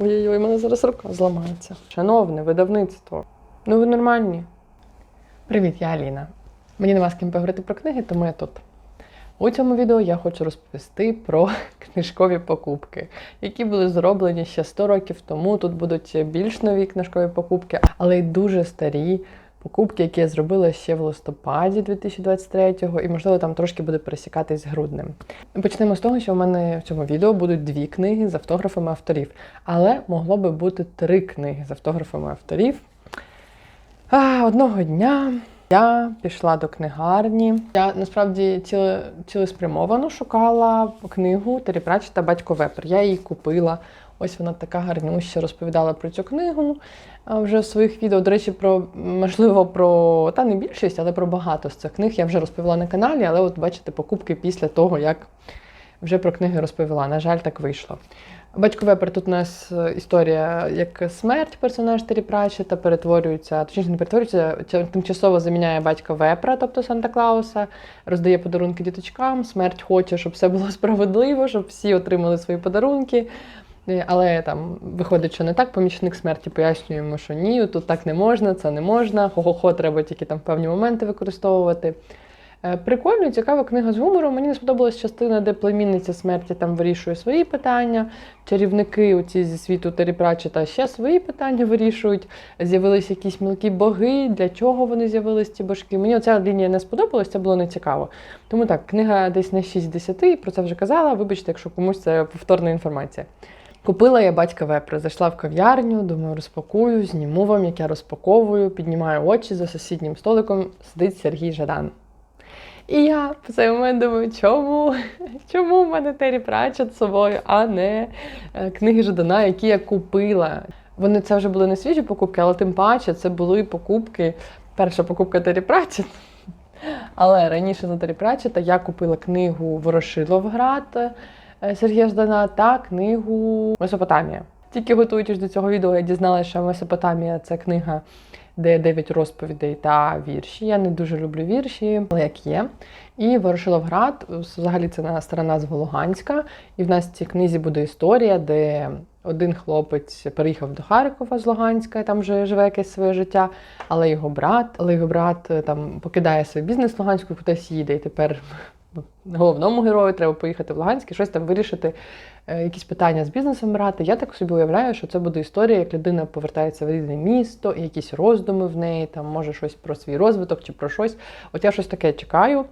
Ой-ой-ой, мене зараз рука зламається. Шановне видавництво. Ну ви нормальні. Привіт, я Аліна. Мені нема з ким поговорити про книги, тому я тут. У цьому відео я хочу розповісти про книжкові покупки, які були зроблені ще 100 років тому. Тут будуть більш нові книжкові покупки, але й дуже старі покупки, які я зробила ще в листопаді 2023-го, і можливо там трошки буде пересікатись з груднем. Почнемо з того, що в мене в цьому відео будуть дві книги з автографами авторів, але могло би бути три книги з автографами авторів. А, одного дня я пішла до книгарні. Я насправді ціле, цілеспрямовано шукала книгу Террі Пратчета Батько Вепер. Я її купила. Ось вона така гарнюща розповідала про цю книгу вже в своїх відео. До речі, про можливо про та не більшість, але про багато з цих книг я вже розповіла на каналі. Але от бачите, покупки після того, як вже про книги розповіла. На жаль, так вийшло. Батько Вепер тут у нас історія, як смерть персонаж Террі Пратчета перетворюється, точніше не перетворюється, тимчасово заміняє батька Вепра, тобто Санта Клауса, роздає подарунки діточкам. Смерть хоче, щоб все було справедливо, щоб всі отримали свої подарунки. Е, Але там виходить, що не так. Помічник смерті пояснює йому, що ні, тут так не можна, це не можна. Хо-хо-хо, треба тільки там певні моменти використовувати. Е, Прикольно, цікава книга з гумором. Мені не сподобалась частина, де племінниця смерті там вирішує свої питання. Чарівники оці зі світу Террі Пратчета ще свої питання вирішують. З'явились якісь мілкі боги, для чого вони з'явились ці божки. Мені оця лінія не сподобалась, це було не цікаво. Тому так, книга десь на 6 10, про це вже казала. Вибачте, якщо комусь це повторна інформація. Купила я батька вепра, зайшла в кав'ярню, думаю, розпакую, зніму вам, як я розпаковую, піднімаю очі за сусіднім столиком, сидить Сергій Жадан. І я в цей момент думаю, чому? Чому в мене Террі Пратчет з собою, а не е, книги Жадана, які я купила. Вони це вже були не свіжі покупки, але тим паче це були покупки. Перша покупка Террі Пратчет. Але раніше за Террі Пратчета я купила книгу Ворошиловград Сергія Ждана та книгу Месопотамія. Тільки готуючись до цього відео, я дізналася, що Месопотамія це книга, де 9 розповідей та вірші. Я не дуже люблю вірші, але як є. І Ворошиловград, взагалі це на стара назва Луганська. І в нас в цій книзі буде історія, де один хлопець переїхав до Харкова з Луганська, і там вже живе якесь своє життя. Але його брат, але його брат е, там покидає свій бізнес в Луганську, кудись їде. І тепер головному герою треба поїхати в Луганськ і щось там вирішити, е, якісь питання з бізнесом брати. Я так собі уявляю, що це буде історія, як людина повертається в рідне місто, і якісь роздуми в неї, там може щось про свій розвиток чи про щось. От я щось таке чекаю.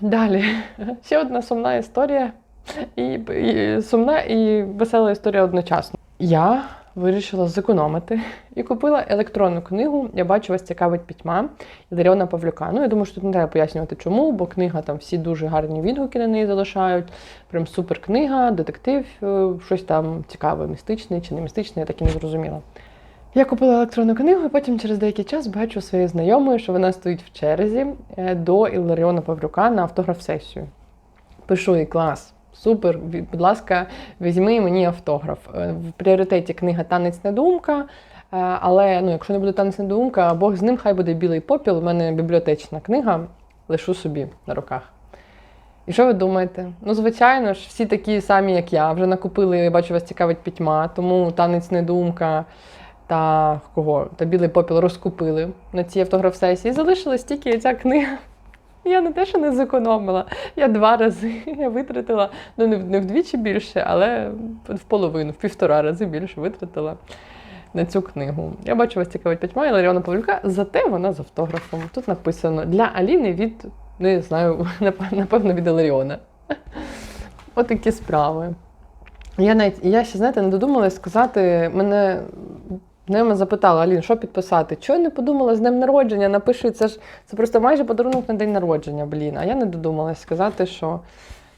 Далі. Ще одна сумна історія. І, і сумна і весела історія одночасно. Я вирішила зекономити і купила електронну книгу. Я бачу, вас цікавить пітьма Іларіона Павлюка. Ну, я думаю, що тут не треба пояснювати, чому, бо книга там всі дуже гарні відгуки на неї залишають. Прям супер книга, детектив, е, щось там цікаве, містичне чи не містичне, я так і не зрозуміла. Я купила електронну книгу, і потім через деякий час бачу своєї знайомої, що вона стоїть в черзі е, до Іларіона Павлюка на автограф-сесію. Пишу їй клас. Супер, будь ласка, візьми мені автограф. Е, В пріоритеті книга Танець недоумка. е, Але ну, якщо не буде танець недоумка, Бог з ним, хай буде білий попіл. У мене бібліотечна книга, лишу собі на руках. І що ви думаєте? Ну, звичайно ж, всі такі самі, як я, вже накупили, я бачу, вас цікавить пітьма, тому танець недоумка та кого? Та білий попіл розкупили на цій автограф-сесії. Залишилась тільки ця книга. Я не те, що не зекономила. Я два рази я витратила, ну не, вдвічі більше, але в половину, в півтора рази більше витратила на цю книгу. Я бачу, вас цікавить п'ятьма Іларіона Павлюка, зате вона з автографом. Тут написано для Аліни від, не знаю, напевно, від Іларіона. Отакі справи. Я навіть я ще, знаєте, не додумалась сказати, мене Нема запитала, Алін, що підписати? Чого я не подумала з днем народження? Напиши, це ж це просто майже подарунок на день народження, блін. А я не додумалась сказати, що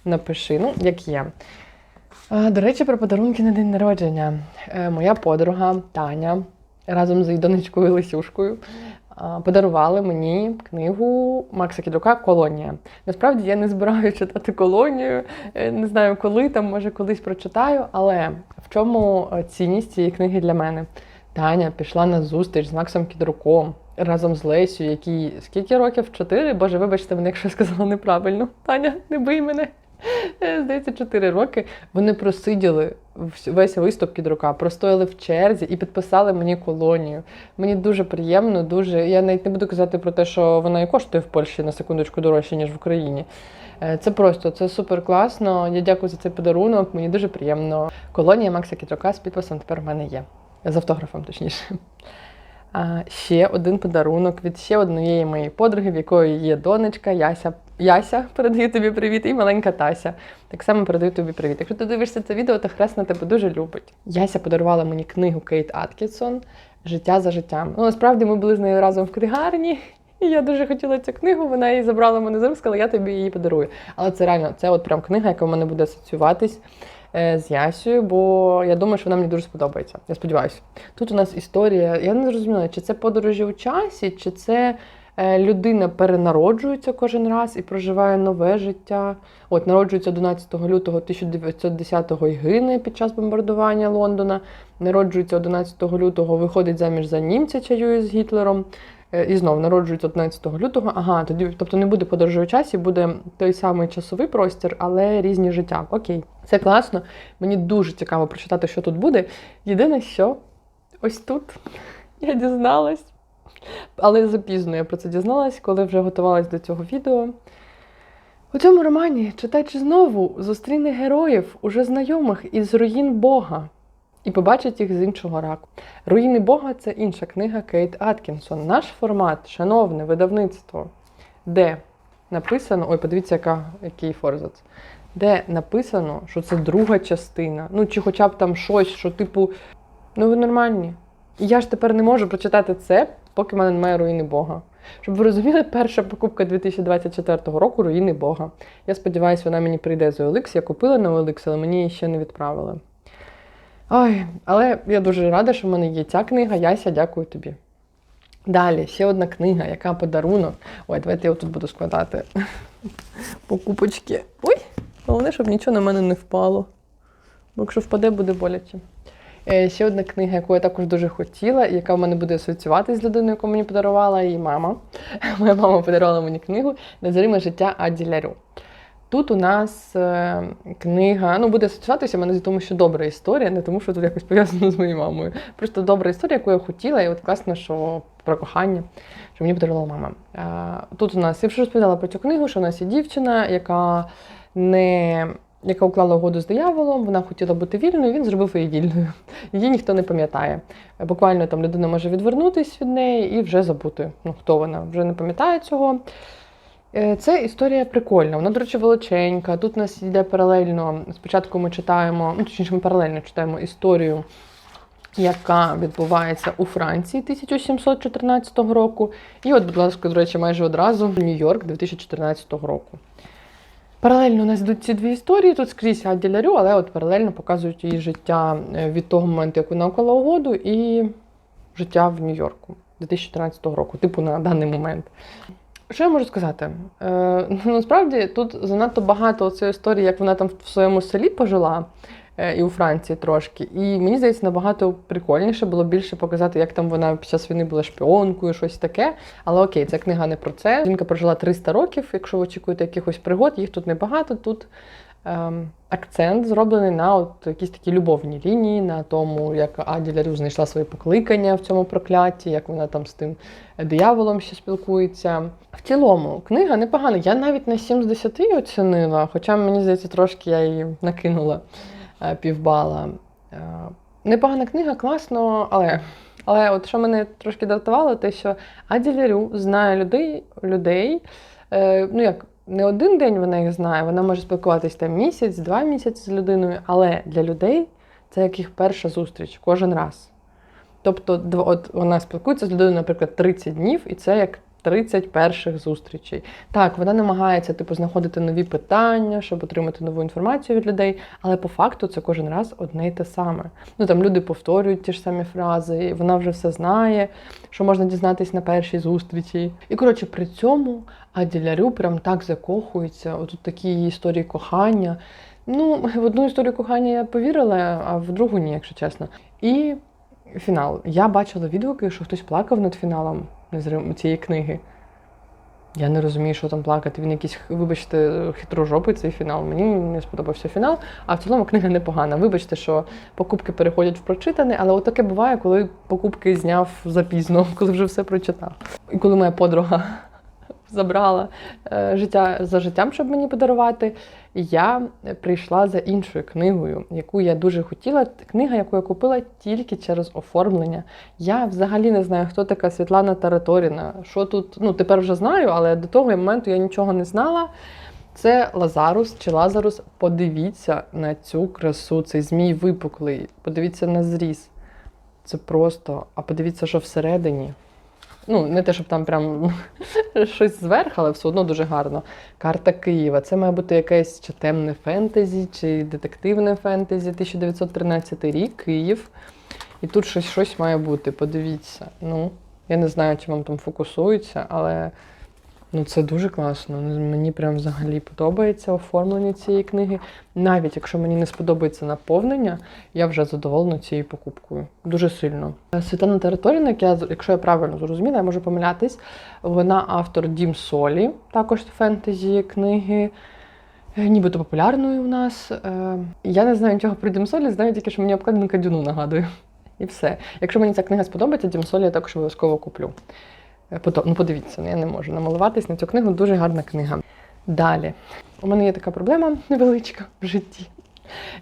напиши. Ну, як є. А, до речі, про подарунки на день народження. Е, моя подруга Таня разом з її донечкою Лисюшкою подарували мені книгу Макса Кідрука Колонія. Насправді я не збираю читати колонію, е, не знаю коли, там може колись прочитаю, але в чому е, цінність цієї книги для мене? Таня пішла на зустріч з Максом Кідруком разом з Лесю, який скільки років? Чотири? Боже, вибачте мене, якщо я сказала неправильно. Таня, не бий мене. е, здається, 4 роки. Вони просиділи весь виступ під рука, простояли в черзі і підписали мені колонію. Мені дуже приємно, дуже. Я навіть не буду казати про те, що вона і коштує в Польщі на секундочку дорожче, ніж в Україні. Е, Це просто це супер класно. Я дякую за цей подарунок. Мені дуже приємно. Колонія Макса Кітрока з підписом тепер в мене є. З автографом, точніше. А, ще один подарунок від ще однієї моєї подруги, в якої є донечка Яся. Яся, передаю тобі привіт, і маленька Тася. Так само передаю тобі привіт. Якщо ти дивишся це відео, то хресна тебе дуже любить. Яся подарувала мені книгу Кейт Аткінсон Життя за життям. Ну, насправді ми були з нею разом в книгарні. І я дуже хотіла цю книгу, вона її забрала мене з сказала, я тобі її подарую. Але це реально, це от прям книга, яка в мене буде асоціюватись з Ясею, бо я думаю, що вона мені дуже сподобається. Я сподіваюся. Тут у нас історія, я не зрозуміла, чи це подорожі у часі, чи це е, людина перенароджується кожен раз і проживає нове життя. От народжується 11 лютого 1910-го і гине під час бомбардування Лондона. Народжується 11 лютого, виходить заміж за німця, чаює з Гітлером. Е, І знов народжується 11 лютого. Ага, тоді, тобто не буде подорожі у часі, буде той самий часовий простір, але різні життя. Окей, це класно. Мені дуже цікаво прочитати, що тут буде. Єдине, що ось тут я дізналась, але запізно я про це дізналась, коли вже готувалась до цього відео. У цьому романі читач знову зустріне героїв, уже знайомих із руїн Бога, і побачить їх з іншого раку. Руїни Бога це інша книга Кейт Аткінсон. Наш формат, шановне видавництво, де написано: ой, подивіться, яка, який форзац. Де написано, що це друга частина. Ну, чи хоча б там щось, що, типу, ну ви нормальні. І я ж тепер не можу прочитати це, поки в мене немає руїни Бога. Щоб ви розуміли, перша покупка 2024 року руїни Бога. Я сподіваюся, вона мені прийде з OLX. Я купила на OLX, але мені її ще не відправили. Ой, але я дуже рада, що в мене є ця книга. Яся, дякую тобі. Далі, ще одна книга, яка подарунок. Ой, давайте я тут буду складати покупочки. Ой, головне, щоб нічого на мене не впало. Бо якщо впаде, буде боляче. Е, Ще одна книга, яку я також дуже хотіла, і яка в мене буде асоціюватися з людиною, яку мені подарувала її мама. Моя мама подарувала мені книгу Незриме життя Аді Лярю. Тут у нас е, книга, ну буде асоціюватися мене з тому, що добра історія, не тому, що тут якось пов'язано з моєю мамою. Просто добра історія, яку я хотіла, і от класно, що про кохання, що мені подарувала мама. Е, тут у нас я вже розповідала про цю книгу, що у нас є дівчина, яка не. Яка уклала угоду з дияволом, вона хотіла бути вільною, він зробив її вільною. Її ніхто не пам'ятає. Буквально там людина може відвернутися від неї і вже забути, ну хто вона, вже не пам'ятає цього. Е, Це історія прикольна. Вона, до речі, величенька. Тут у нас йде паралельно. Спочатку ми читаємо, ну точніше, ми паралельно читаємо історію, яка відбувається у Франції 1714 року. І от, будь ласка, до речі, майже одразу Нью-Йорк 2014 року. Паралельно у нас йдуть ці дві історії. Тут скрізь Аді Лярю, але от паралельно показують її життя е, від того моменту, як вона уклала угоду, і життя в Нью-Йорку 2014 року, типу на даний момент. Що я можу сказати? Е, насправді тут занадто багато цієї історії, як вона там в своєму селі пожила, е, і у Франції трошки. І мені здається, набагато прикольніше було більше показати, як там вона під час війни була шпіонкою, щось таке. Але окей, ця книга не про це. Жінка прожила 300 років. Якщо ви очікуєте якихось пригод, їх тут небагато. Тут акцент зроблений на от якісь такі любовні лінії, на тому, як Аді Лярю знайшла своє покликання в цьому прокляті, як вона там з тим дияволом ще спілкується. В цілому, книга непогана. Я навіть на 7 з 10 її оцінила, хоча мені здається, трошки я її накинула е, півбала. Е, Непогана книга, класно, але. Але от що мене трошки дратувало, те, що Аді Лярю знає людей, людей е, ну як не один день вона їх знає, вона може спілкуватися там місяць, два місяці з людиною, але для людей це як їх перша зустріч кожен раз. Тобто, от вона спілкується з людиною, наприклад, 30 днів, і це як 30 перших зустрічей. Так, вона намагається типу знаходити нові питання, щоб отримати нову інформацію від людей, але по факту це кожен раз одне й те саме. Ну там люди повторюють ті ж самі фрази, і вона вже все знає, що можна дізнатись на першій зустрічі. І коротше, при цьому Аділярю прям так закохується. Отут такі історії кохання. Ну, в одну історію кохання я повірила, а в другу ні, якщо чесно. І фінал. Я бачила відгуки, що хтось плакав над фіналом цієї книги. Я не розумію, що там плакати. Він якийсь, вибачте, хитрожопий цей фінал. Мені не сподобався фінал, а в цілому книга непогана. Вибачте, що покупки переходять в прочитане, але от таке буває, коли покупки зняв запізно, коли вже все прочитав. І коли моя подруга забрала е, життя за життям, щоб мені подарувати. Я прийшла за іншою книгою, яку я дуже хотіла. Книга, яку я купила тільки через оформлення. Я взагалі не знаю, хто така Світлана Тараторіна. Що тут, ну тепер вже знаю, але до того моменту я нічого не знала. Це Лазарус чи Лазарус. Подивіться на цю красу. Цей змій випуклий. Подивіться на зріз. Це просто. А подивіться, що всередині. Ну, не те, щоб там прям щось зверх, але все одно дуже гарно. Карта Києва. Це має бути якесь чи темне фентезі, чи детективне фентезі. 1913 рік, Київ. І тут щось щось має бути. Подивіться. Ну, я не знаю, чи вам там фокусується, але ну, це дуже класно. Ну, Мені прям взагалі подобається оформлення цієї книги. Навіть якщо мені не сподобається наповнення, я вже задоволена цією покупкою. Дуже сильно. Світлана Територіна, я, якщо я правильно зрозуміла, я можу помилятись. Вона автор Дім Солі, також фентезі книги. е, Нібито популярної у нас. Е, Я не знаю нічого про Дім Солі, знаю тільки, що мені обкладинка Дюну нагадує. І все. Якщо мені ця книга сподобається, Дім Солі я також обов'язково куплю. Е, Ну, подивіться, я не можу намалуватись на цю книгу. Дуже гарна книга. Далі. У мене є така проблема невеличка в житті.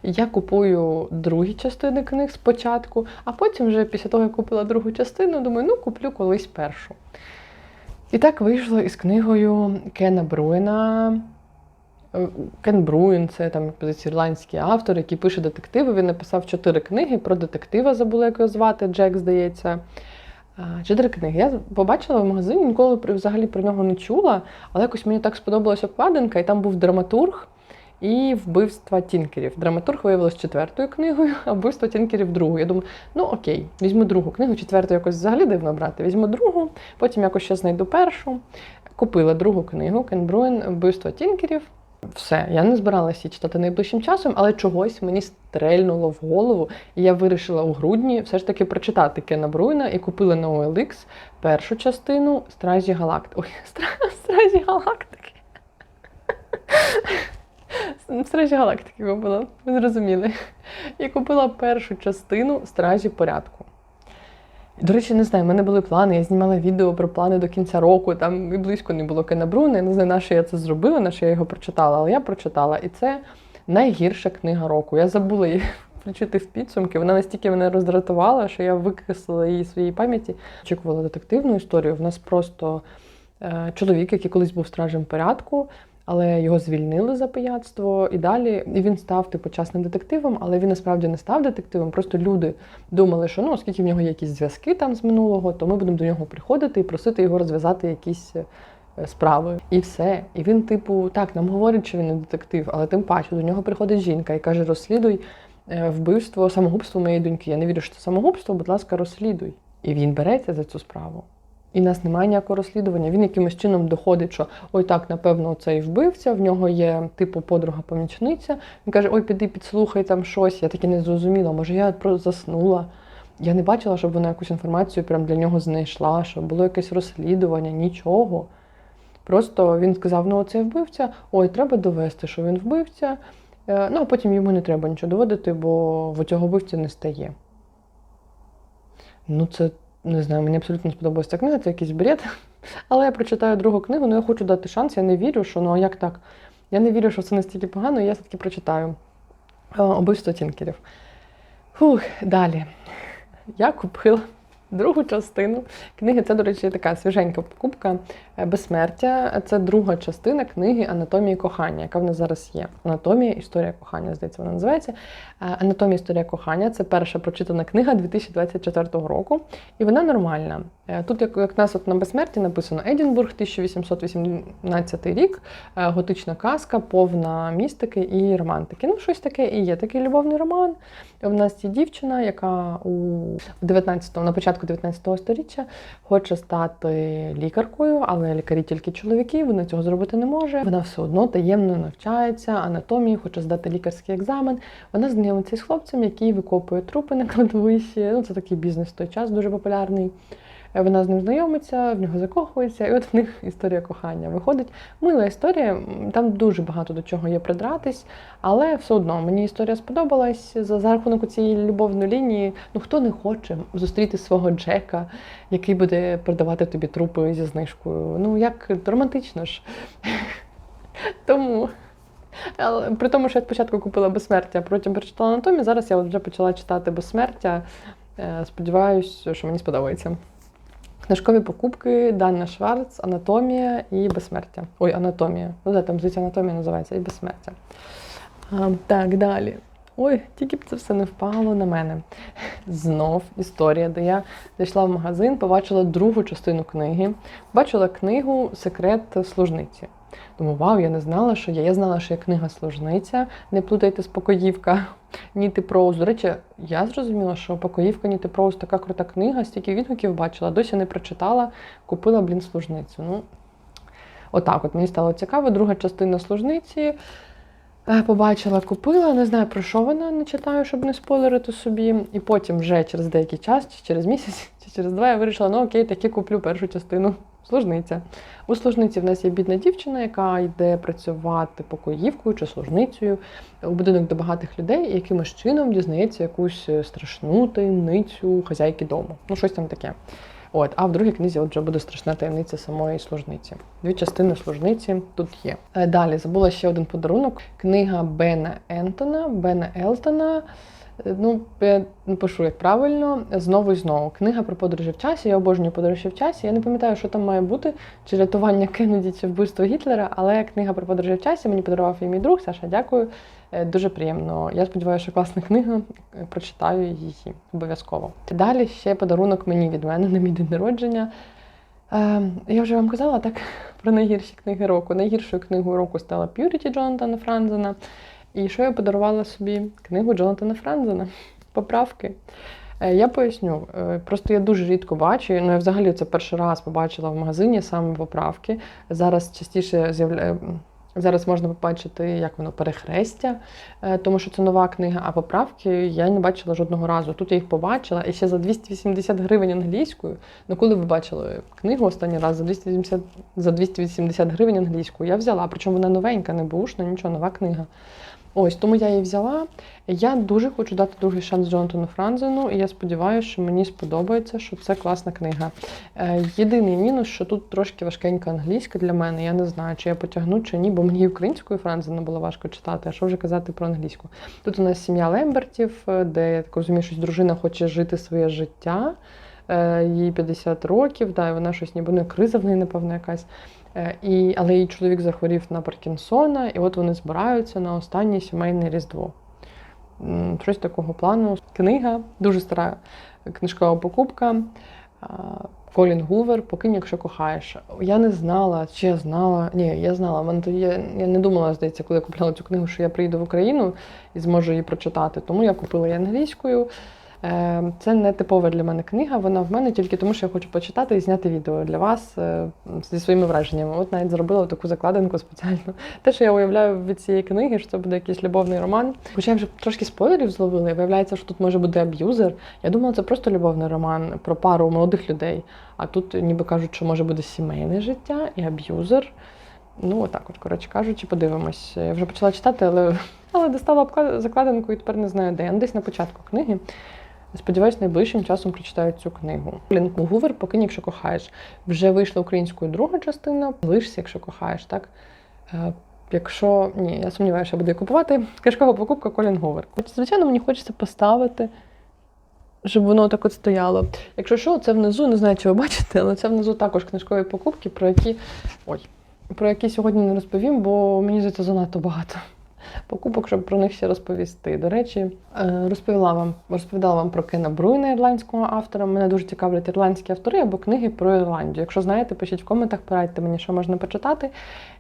Я купую другі частини книг спочатку, а потім, вже після того, як купила другу частину, думаю, ну куплю колись першу. І так вийшло із книгою Кена Бруена. Е, Кен Бруін, це там ірландський автор, який пише детективи. Він написав чотири книги про детектива, забула, як його звати, Джек, здається. А, Чотири книги. Я побачила в магазині, ніколи взагалі про нього не чула, але якось мені так сподобалася обкладинка, і там був драматург і вбивства Тінкерів. Драматург виявилось четвертою книгою, а вбивство Тінкерів другою. Я думаю, ну окей, візьму другу книгу, четверту якось взагалі дивно брати. Візьму другу, потім якось ще знайду першу. Купила другу книгу Кен Бруен Вбивство Тінкерів. Все, я не збиралася читати найближчим часом, але чогось мені стрельнуло в голову, і я вирішила у грудні все ж таки прочитати Кена Бруйна і купила на OLX першу частину Стражі Галактики. Ой, Стражі Галактики. Стражі Галактики купила, ви зрозуміли. І купила першу частину Стражі порядку. До речі, не знаю, в мене були плани. Я знімала відео про плани до кінця року. Там і близько не було Кенабруна. Я не знаю, на що я це зробила, на що я його прочитала, але я прочитала. І це найгірша книга року. Я забула її включити в підсумки. Вона настільки мене роздратувала, що я викреслила її з своєї пам'яті. Очікувала детективну історію. В нас просто е, чоловік, який колись був стражем порядку. Але його звільнили за пияцтво і далі. І він став типу частним детективом, але він насправді не став детективом. Просто люди думали, що ну, оскільки в нього є якісь зв'язки там з минулого, то ми будемо до нього приходити і просити його розв'язати якісь е, справи. І все. І він, типу, так, нам говорить, що він не детектив, але тим паче до нього приходить жінка і каже: розслідуй е, вбивство, самогубство моєї доньки. Я не вірю, що це самогубство, будь ласка, розслідуй. І він береться за цю справу. І в нас немає ніякого розслідування. Він якимось чином доходить, що ой, так, напевно, цей вбивця, в нього є типу подруга-помічниця. Він каже: Ой, піди підслухай там щось. Я таки не зрозуміла. Може, я просто заснула. Я не бачила, щоб вона якусь інформацію прям для нього знайшла, щоб було якесь розслідування, нічого. Просто він сказав: ну, оцей вбивця, ой, треба довести, що він вбивця. Е, Ну, а потім йому не треба нічого доводити, бо в цього вбивця не стає. Ну, це не знаю, мені абсолютно сподобалася книга, це якийсь бред. Але я прочитаю другу книгу, ну я хочу дати шанс, я не вірю, що ну а як так? Я не вірю, що це настільки погано, і я все-таки прочитаю Е, Убивство Тінкерів. Фух, далі. Я купила другу частину книги. Це, до речі, така свіженька покупка е, Безсмертя. Це друга частина книги Анатомії кохання, яка в нас зараз є. Анатомія, історія кохання, здається, вона називається. Е, Анатомія історія кохання це перша прочитана книга 2024 року, і вона нормальна. Е, Тут, як, як нас от на безсмерті написано Едінбург, 1818 рік, е, готична казка, повна містики і романтики. Ну, щось таке і є. Такий любовний роман. У нас є дівчина, яка у 19 на початку 19 століття хоче стати лікаркою, але лікарі тільки чоловіки, вона цього зробити не може. Вона все одно таємно навчається анатомії, хоче здати лікарський екзамен. Вона знайомиться з хлопцем, який викопує трупи на кладовищі. Ну, це такий бізнес в той час дуже популярний. Е, Вона з ним знайомиться, в нього закохується, і от в них історія кохання виходить. Мила історія, там дуже багато до чого є придратись, але все одно мені історія сподобалась за, за рахунок цієї любовної лінії. Ну хто не хоче зустріти свого Джека, який буде продавати тобі трупи зі знижкою. Ну як романтично ж. Тому. Але при тому, що я спочатку купила безсмертя, потім прочитала анатомію, зараз я вже почала читати безсмертя. Е, Сподіваюсь, що мені сподобається. Книжкові покупки Данна Шварц, Анатомія і безсмертя. Ой, анатомія. Ну, да, там здається, анатомія називається і безсмертя. А, так, далі. Ой, тільки б це все не впало на мене. Знов історія, де я зайшла в магазин, побачила другу частину книги, бачила книгу Секрет служниці. Думаю, вау, я не знала, що є. Я знала, що є книга служниця. Не плутайте з покоївка Ніти Проуз. До речі, я зрозуміла, що покоївка Ніти Проуз така крута книга, стільки відгуків бачила, досі не прочитала, купила, блін, служницю. Ну, отак, от мені стало цікаво. Друга частина служниці. Е, Побачила, купила, не знаю про що вона, не читаю, щоб не спойлерити собі. І потім вже через деякий час, чи через місяць, чи через два, я вирішила, ну окей, таки куплю першу частину служниця. У служниці в нас є бідна дівчина, яка йде працювати покоївкою чи служницею у будинок до багатих людей і якимось чином дізнається якусь е, страшну таємницю хазяйки дому. Ну, щось там таке. От, а в другій книзі от вже буде страшна таємниця самої служниці. Дві частини служниці тут є. Е, Далі забула ще один подарунок. Книга Бена Ентона, Бена Елтона. Е, Ну, я не пишу як правильно, знову і знову. Книга про подорожі в часі. Я обожнюю подорожі в часі. Я не пам'ятаю, що там має бути, чи рятування Кеннеді, чи вбивство Гітлера, але книга про подорожі в часі мені подарував її мій друг. Саша, дякую. Е, Дуже приємно. Я сподіваюся, що класна книга. Е, Прочитаю її обов'язково. Далі ще подарунок мені від мене на мій день народження. Я вже вам казала так про найгірші книги року. Найгіршою книгою року стала Purity Джонатана Франзена. І що я подарувала собі? Книгу Джонатана Франзена. Поправки. Е, Я поясню. Е, Просто я дуже рідко бачу. Ну, я взагалі це перший раз побачила в магазині саме поправки. Зараз частіше з'являє. Зараз можна побачити, як воно перехрестя, е, тому що це нова книга, а поправки я не бачила жодного разу. Тут я їх побачила і ще за 280 гривень англійською. Ну, коли ви бачили книгу останній раз за 280, за 280 гривень англійською, я взяла. Причому вона новенька, не бушна, нічого, нова книга. Ось тому я її взяла. Я дуже хочу дати другий шанс Джонатану Франзену, і я сподіваюся, що мені сподобається, що це класна книга. Е, єдиний мінус, що тут трошки важкенька англійська для мене. Я не знаю, чи я потягну, чи ні, бо мені українською Франзена було важко читати, а що вже казати про англійську. Тут у нас сім'я Лембертів, е, де я так розумію, що дружина хоче жити своє життя. Е, Їй 50 років, да, і вона щось ніби не криза в неї, напевно, якась. Е, І, але її чоловік захворів на Паркінсона, і от вони збираються на останнє сімейне різдво. Щось такого плану. Книга, дуже стара книжкова покупка. Колін Гувер, покинь, якщо кохаєш. Я не знала, чи я знала. Ні, я знала. Мене тоді я, я не думала, здається, коли я купляла цю книгу, що я приїду в Україну і зможу її прочитати. Тому я купила її англійською. Е, Це не типова для мене книга. Вона в мене тільки тому, що я хочу почитати і зняти відео для вас е, зі своїми враженнями. От навіть зробила таку закладинку спеціально. Те, що я уявляю від цієї книги, що це буде якийсь любовний роман. Хоча я вже трошки спойлерів зловила, і виявляється, що тут може бути аб'юзер. Я думала, це просто любовний роман про пару молодих людей. А тут ніби кажуть, що може бути сімейне життя і аб'юзер. Ну, отак, от, коротше кажучи, подивимось. Я вже почала читати, але, але достала закладинку і тепер не знаю де. Ну, Десь на початку книги. Сподіваюсь, найближчим часом прочитаю цю книгу. Блін, Гувер, покинь, якщо кохаєш. Вже вийшла українською друга частина. Лишся, якщо кохаєш, так? Е, Якщо ні, я сумніваюся, я буду її купувати. Кишкова покупка Колін Гувер. Звичайно, мені хочеться поставити, щоб воно так от стояло. Якщо що, це внизу, не знаю, чи ви бачите, але це внизу також книжкові покупки, про які. Ой, про які сьогодні не розповім, бо мені здається занадто багато покупок, щоб про них ще розповісти. До речі, е, розповіла вам, розповідала вам про Кена Бруйна, ірландського автора. Мене дуже цікавлять ірландські автори або книги про Ірландію. Якщо знаєте, пишіть в коментах, порадьте мені, що можна почитати.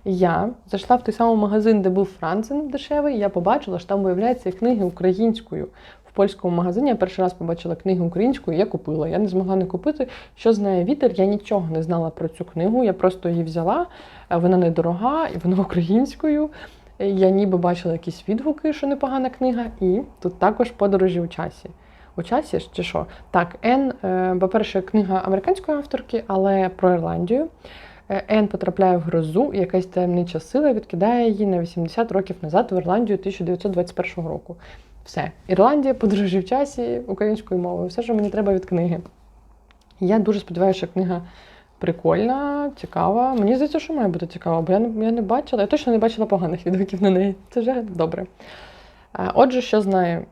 Я зайшла в той самий магазин, де був Францен дешевий, я побачила, що там виявляється книги українською. В польському магазині я перший раз побачила книгу українською, я купила. Я не змогла не купити. Що знає вітер? Я нічого не знала про цю книгу. Я просто її взяла. Е, Вона недорога і вона українською. Я ніби бачила якісь відгуки, що непогана книга, і тут також подорожі у часі. у часі чи що? Так, Ен, е, по-перше, книга американської авторки, але про Ірландію. Е, Ен потрапляє в грозу, і якась таємнича сила відкидає її на 80 років назад в Ірландію 1921 року. Все. Ірландія, подорожі в часі українською мовою. Все, що мені треба від книги. Я дуже сподіваюся, що книга прикольна, цікава. Мені здається, що має бути цікаво, бо я не, я не бачила, я точно не бачила поганих відгуків на неї. Це вже добре. Е, Отже, що знає,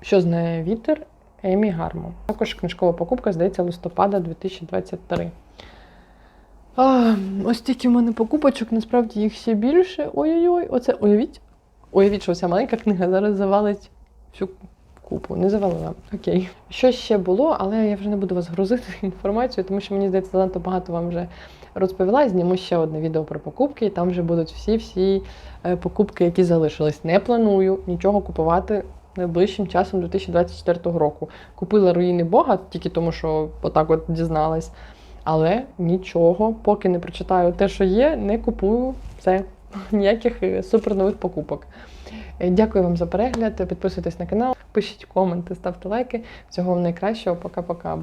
що знає вітер Емі Гармо. Також книжкова покупка, здається, листопада 2023. А, ось тільки в мене покупочок, насправді їх ще більше. Ой-ой-ой, оце уявіть. Уявіть, що ця маленька книга зараз завалить всю купу. Не завалила. Окей. Що ще було, але я вже не буду вас грузити інформацією, тому що мені здається, занадто багато вам вже розповіла. Зніму ще одне відео про покупки, і там вже будуть всі-всі е, покупки, які залишились. Не планую нічого купувати найближчим часом 2024 року. Купила руїни Бога тільки тому, що отак от дізналась. Але нічого, поки не прочитаю те, що є, не купую все. Ніяких е, супер нових покупок. Дякую вам за перегляд. Підписуйтесь на канал, пишіть коменти, ставте лайки. Всього вам найкращого. Пока-пока.